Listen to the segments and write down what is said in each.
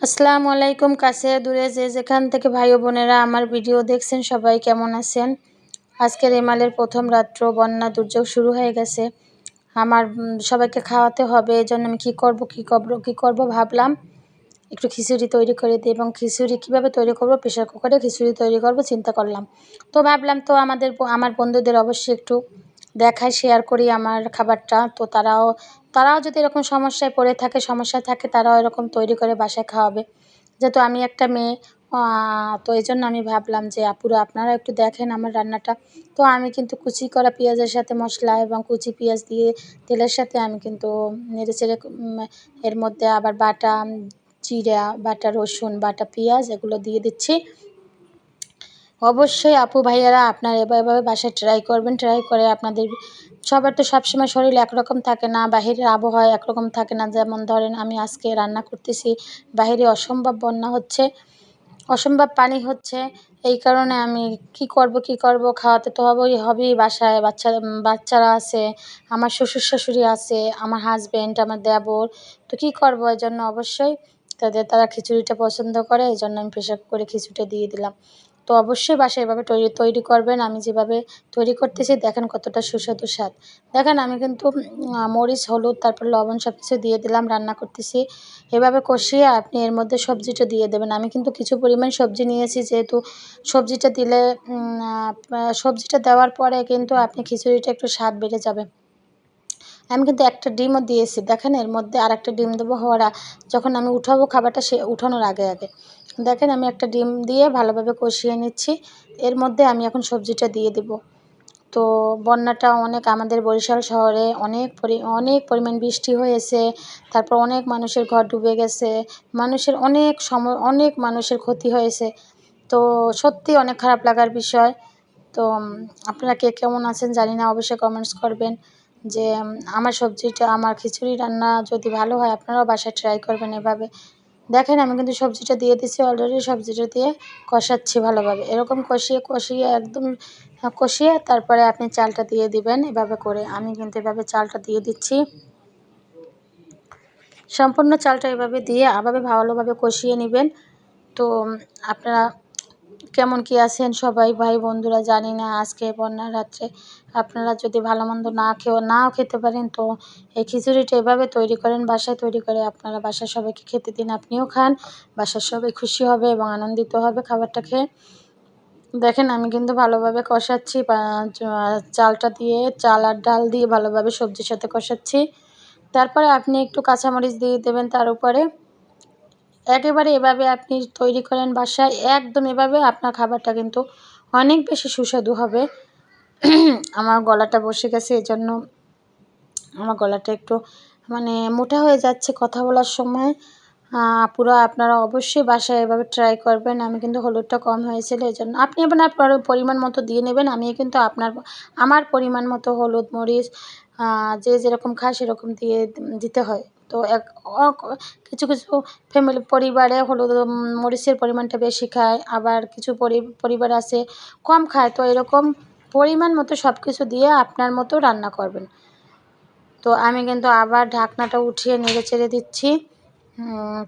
আসসালামু আলাইকুম কাছে দূরে যে যেখান থেকে ভাই বোনেরা আমার ভিডিও দেখছেন, সবাই কেমন আছেন? আজকের এমালের প্রথম রাত্র, বন্যা দুর্যোগ শুরু হয়ে গেছে। আমার সবাইকে খাওয়াতে হবে এই জন্য আমি কী করব কী করব কী করব ভাবলাম, একটু খিচুড়ি তৈরি করে দিই এবং খিচুড়ি কীভাবে তৈরি করব, প্রেশার কুকারে খিচুড়ি তৈরি করব, চিন্তা করলাম। তো ভাবলাম তো আমাদের আমার বন্ধুদের অবশ্যই একটু দেখাই শেয়ার করি আমার খাবারটা। তো তারাও তারাও যদি এরকম সমস্যায় পড়ে থাকে, সমস্যা থাকে, তারাও এরকম তৈরি করে বাসায় খাওয়াবে। যেহেতু আমি একটা মেয়ে তো এই জন্য আমি ভাবলাম যে, আপুরা আপনারা একটু দেখেন আমার রান্নাটা। তো আমি কিন্তু কুচি করা পেঁয়াজের সাথে মশলা এবং কুচি পেঁয়াজ দিয়ে তেলের সাথে আমি কিন্তু নেড়ে চেড়ে এর মধ্যে আবার বাটা, জিরা, বাটা রসুন, বাটা পেঁয়াজ এগুলো দিয়ে দিচ্ছি। অবশ্যই আপু ভাইয়ারা আপনারা এভাবে বাসায় ট্রাই করবেন ট্রাই করে আপনাদের সবার তো সবসময় শরীর একরকম থাকে না, বাহিরের আবহাওয়া একরকম থাকে না। যেমন ধরেন আমি আজকে রান্না করতেছি, বাহিরে অসম্ভব বন্যা হচ্ছে, অসম্ভব পানি হচ্ছে, এই কারণে আমি কি করব কি করব, খাওয়াতে তো হবেই হবেই বাসায়, বাচ্চা, বাচ্চারা আছে, আমার শ্বশুর শাশুড়ি আছে, আমার হাজব্যান্ড আমার দেবর, তো কী করব? এই জন্য অবশ্যই তাদের, তারা খিচুড়িটা পছন্দ করে এই জন্য আমি প্রেশার কুকারে খিচুড়িটা দিয়ে দিলাম। তো অবশ্যই বাসায় এভাবে তৈরি তৈরি করবেন। আমি যেভাবে তৈরি করতেছি, দেখেন কতটা সুস্বাদু স্বাদ। দেখেন, আমি কিন্তু মরিচ, হলুদ, তারপর লবণ সব কিছু দিয়ে দিলাম, রান্না করতেছি। এভাবে কষিয়ে আপনি এর মধ্যে সবজিটা দিয়ে দেবেন। আমি কিন্তু কিছু পরিমাণ সবজি নিয়েছি, যেহেতু সবজিটা দিলে সবজিটা দেওয়ার পরে কিন্তু আপনি খিচুড়িটা একটু স্বাদ বেড়ে যাবে। আমি কিন্তু একটা ডিমও দিয়েছি। দেখেন এর মধ্যে আর একটা ডিম দেবো হওয়ার যখন আমি উঠাবো খাবারটা সে উঠানোর আগে আগে। দেখেন আমি একটা ডিম দিয়ে ভালোভাবে কষিয়ে নিচ্ছি। এর মধ্যে আমি এখন সবজিটা দিয়ে দেব। তো বন্যাটা অনেক আমাদের বরিশাল শহরে অনেক পরি, অনেক পরিমাণ বৃষ্টি হয়েছে। তারপর অনেক মানুষের ঘর ডুবে গেছে। মানুষের অনেক সময় অনেক মানুষের ক্ষতি হয়েছে। তো সত্যি অনেক খারাপ লাগার বিষয়। তো আপনারা কে কেমন আছেন জানি না, অবশ্যই কমেন্টস করবেন। যে আমার সবজিটা, আমার খিচুড়ি রান্না যদি ভালো হয়, আপনারাও বাসায় ট্রাই করবেন এভাবে। দেখেন, আমি কিন্তু সবজিটা দিয়ে দিচ্ছি অলরেডি সবজিটা দিয়ে কষাচ্ছি ভালোভাবে। এরকম কষিয়ে কষিয়ে একদম কষিয়ে তারপরে আপনি চালটা দিয়ে দিবেন এভাবে করে। আমি কিন্তু এভাবে চালটা দিয়ে দিচ্ছি। সম্পূর্ণ চালটা এভাবে দিয়ে আবার ভালোভাবে কষিয়ে নেবেন। তো আপনারা কেমন কি আছেন সবাই? ভাই বন্ধুরা জানি না আজকে বন্যার রাত্রে আপনারা যদি ভালো মন্দ না খেয়েও নাও খেতে পারেন তো এই খিচুড়িটা এভাবে তৈরি করেন, বাসায় তৈরি করে আপনারা বাসার সবাইকে খেতে দিন, আপনিও খান, বাসার সবাই খুশি হবে এবং আনন্দিত হবে খাবারটা খেয়ে। দেখেন আমি কিন্তু ভালোভাবে কষাচ্ছি চালটা দিয়ে, চাল আর ডাল দিয়ে ভালোভাবে সবজির সাথে কষাচ্ছি। তারপরে আপনি একটু কাঁচামরিচ দিয়ে দেবেন তার উপরে। একেবারে এভাবে আপনি তৈরি করেন বাসায়, একদম এভাবে আপনার খাবারটা কিন্তু অনেক বেশি সুস্বাদু হবে। আমার গলাটা বসে গেছে, এজন্য আমার গলাটা একটু মানে মোটা হয়ে যাচ্ছে কথা বলার সময়। পুরো আপনারা অবশ্যই বাসায় এভাবে ট্রাই করবেন। আমি কিন্তু হলুদটা কম হয়েছিল এই জন্য আপনি আপনার পরিমাণ মতো দিয়ে নেবেন। আমি কিন্তু আপনার, আমার পরিমাণ মতো হলুদ, মরিচ যে যেরকম খায় সেরকম দিয়ে দিতে হয়। তো এক কিছু কিছু ফ্যামিলি পরিবারে হলুদ মরিচের পরিমাণটা বেশি খায়, আবার কিছু পরিবার আছে কম খায়, তো এরকম পরিমাণ মতো সব কিছু দিয়ে আপনার মতো রান্না করবেন। তো আমি কিন্তু আবার ঢাকনাটা উঠিয়ে নেড়ে চেড়ে দিচ্ছি।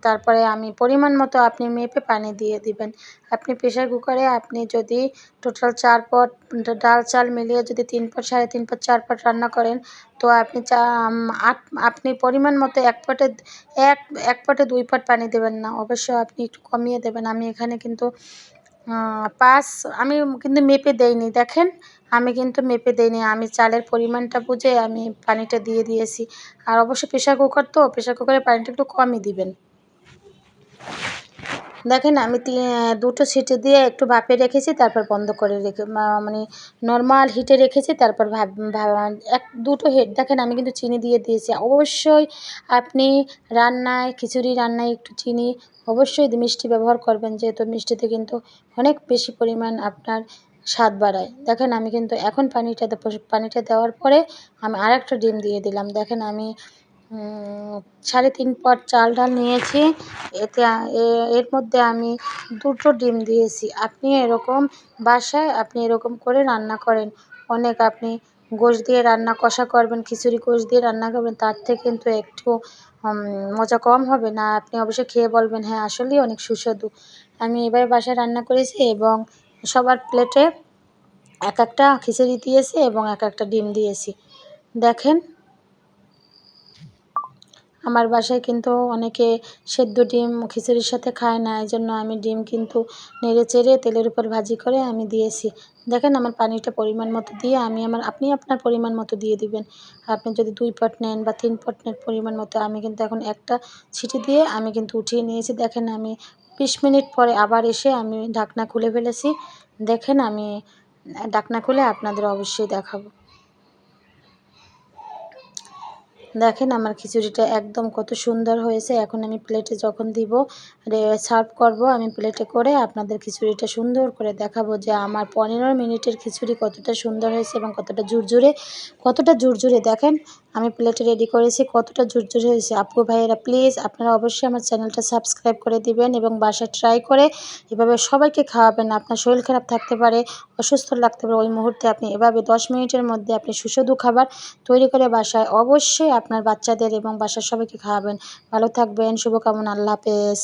তারপরে আমি পরিমাণ মতো আপনি মেপে পানি দিয়ে দিবেন। আপনি প্রেশার কুকারে আপনি যদি টোটাল চার পট, ডাল চাল মিলিয়ে যদি তিন পট, সাড়ে তিন পট, চার পট রান্না করেন, তো আপনি চা আপনি পরিমাণ মতো এক পটে, এক এক পটে দুই পট পানি দেবেন না। অবশ্য আপনি একটু কমিয়ে দেবেন। আমি এখানে কিন্তু পাঁচ আমি কিন্তু মেপে দেইনি, দেখেন? আমি কিন্তু মেপে দিইনি, আমি চালের পরিমাণটা বুঝে আমি পানিটা দিয়ে দিয়েছি। আর অবশ্য প্রেশার কুকার তো প্রেশার কুকারে পানিটা একটু কমই দিবেন। দেখেন আমি দুটো সিটি দিয়ে একটু ভাপে রেখেছি, তারপর বন্ধ করে রেখে মানে নর্মাল হিটে রেখেছি, তারপর ভাব এক, দুটো হেড দেখেন আমি কিন্তু চিনি দিয়ে দিয়েছি। অবশ্যই আপনি রান্নায়, খিচুড়ি রান্নায় একটু চিনি, অবশ্যই মিষ্টি ব্যবহার করবেন, যেহেতু মিষ্টিতে কিন্তু অনেক বেশি পরিমাণ আপনার স্বাদ বাড়ায়। দেখেন আমি কিন্তু এখন পানিটা পানিটা দেওয়ার পরে আমি আরেকটা ডিম দিয়ে দিলাম। দেখেন আমি সাড়ে তিন পট চাল ডাল নিয়েছি। এতে এর মধ্যে আমি দুটো ডিম দিয়েছি। আপনি এরকম বাসায় আপনি এরকম করে রান্না করেন। অনেক আপনি গোশ দিয়ে রান্না, কষা করবেন, খিচুড়ি গোশ দিয়ে রান্না করবেন, তার থেকে কিন্তু একটু মজা কম হবে না? আপনি অবশ্যই খেয়ে বলবেন হ্যাঁ আসলেই অনেক সুস্বাদু। আমি এবার বাসায় রান্না করেছি এবং সবার প্লেটে এক একটা খিচুড়ি দিয়েছি এবং এক একটা ডিম দিয়েছি। দেখেন আমার বাসায় কিন্তু অনেকে সেদ্ধ ডিম খিচুড়ির সাথে খায় না এই জন্য আমি ডিম কিন্তু নেড়ে চেড়ে তেলের উপর ভাজি করে আমি দিয়েছি। দেখেন আমার পানিটা পরিমাণ মতো দিয়ে আমি আমার, আপনি আপনার পরিমাণ মতো দিয়ে দিবেন। আপনি যদি দুই পট নেন বা তিন পট নেন পরিমাণ মতো, আমি কিন্তু এখন একটা ছিটি দিয়ে আমি কিন্তু উঠিয়ে নিয়েছি। দেখেন আমি বিশ মিনিট পরে আবার এসে আমি ঢাকনা খুলে ফেলেছি। দেখেন আমি, ঢাকনা খুলে আপনাদের অবশ্যই দেখাবো। দেখেন আমার খিচুড়িটা একদম কত সুন্দর হয়েছে। এখন আমি প্লেটে যখন দিব সার্ভ করব, আমি প্লেটে করে আপনাদের খিচুড়িটা সুন্দর করে দেখাবো যে আমার পনেরো মিনিটের খিচুড়ি কতটা সুন্দর হয়েছে এবং কতটা জুরজুরে কতটা জুরজুরে দেখেন, আমি প্লেটে রেডি করেছি, কতটা জুরজুরে হয়েছে। আপু ভাইয়েরা প্লিজ আপনারা অবশ্যই আমার চ্যানেলটা সাবস্ক্রাইব করে দিবেন এবং বাসায় ট্রাই করে এভাবে সবাইকে খাওয়াবেন। আপনার শরীর খারাপ থাকতে পারে, অসুস্থ লাগতে পারে, ওই মুহূর্তে আপনি এভাবে দশ মিনিটের মধ্যে আপনি সুস্বাদু খাবার তৈরি করে বাসায় অবশ্যই আপনার বাচ্চাদের এবং বাসার সবাইকে খাওয়াবেন। ভালো থাকবেন শুভকামনা আল্লাহ হাফেজ।